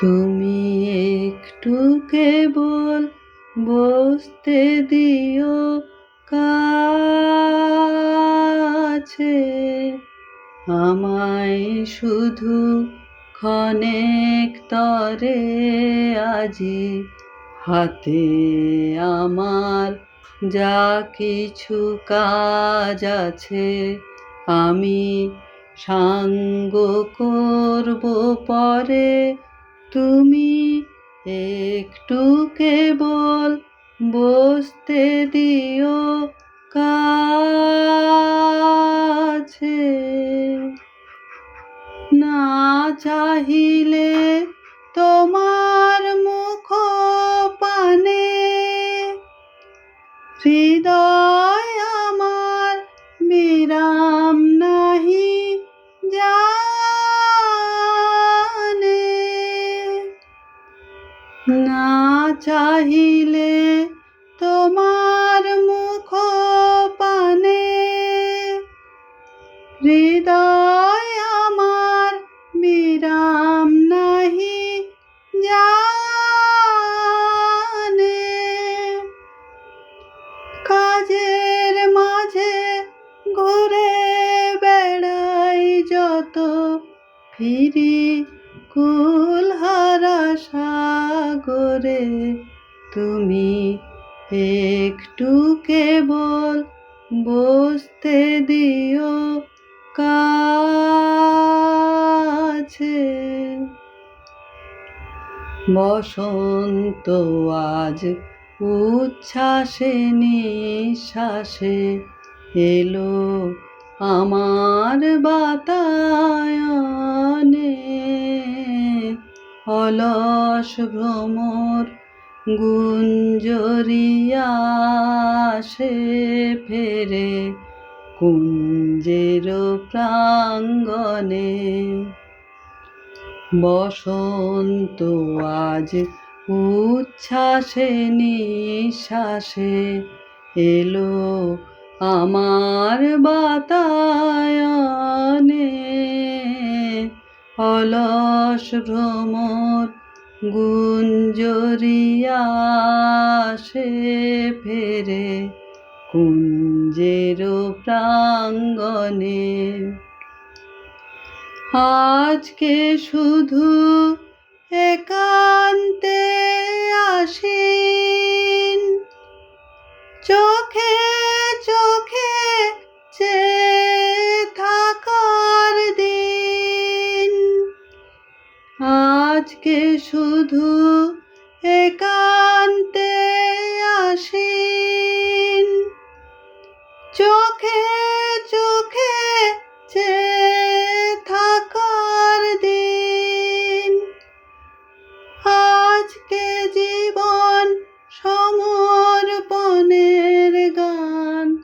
তুমি একটু কেবল বসতে দিও কাছে। আমায় শুধু ক্ষণেক তরে আজি হাতে আমার যা কিছু কাজ আছে, আমি সাঙ্গ করব পরে তুমি একটু কেবল বসতে দিও কাছে। না চাহিলে তোমার মুখ পানে হৃদয় না চাহিলে তোমার মুখ পানে। হৃদয় আমার বিরাম নাহি জানে। কাজের মাঝে ঘুরে বেড়াই যত ফিরি কুলহারা সাগরে তুমি একটু কেবল বসতে দিও কাছে। বসন্ত আজ উচ্ছ্বাসে নিঃশ্বাসে এলো আমার বাতায়নে। অলস ভ্রমর গুঞ্জরিয়া সে ফেরে কুঞ্জের প্রাঙ্গণে। বসন্ত আজ উচ্ছ্বাসে নিঃশ্বাসে এলো আমার বাতায়নে অলস ভ্রমর গুঞ্জরিয়া সে ফেরে কুঞ্জের প্রাঙ্গনে আজকে শুধু একান্তে আজকে শুধু একান্তে আসিন। চোখে চোখে চে থাকার দিন। আজকে জীবন সমর্পণের গান।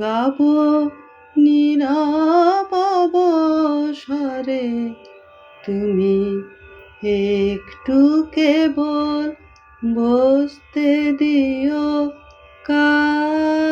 গাবো নীরব অবসরে তুমি একটু কেবল বসতে দিও কাছে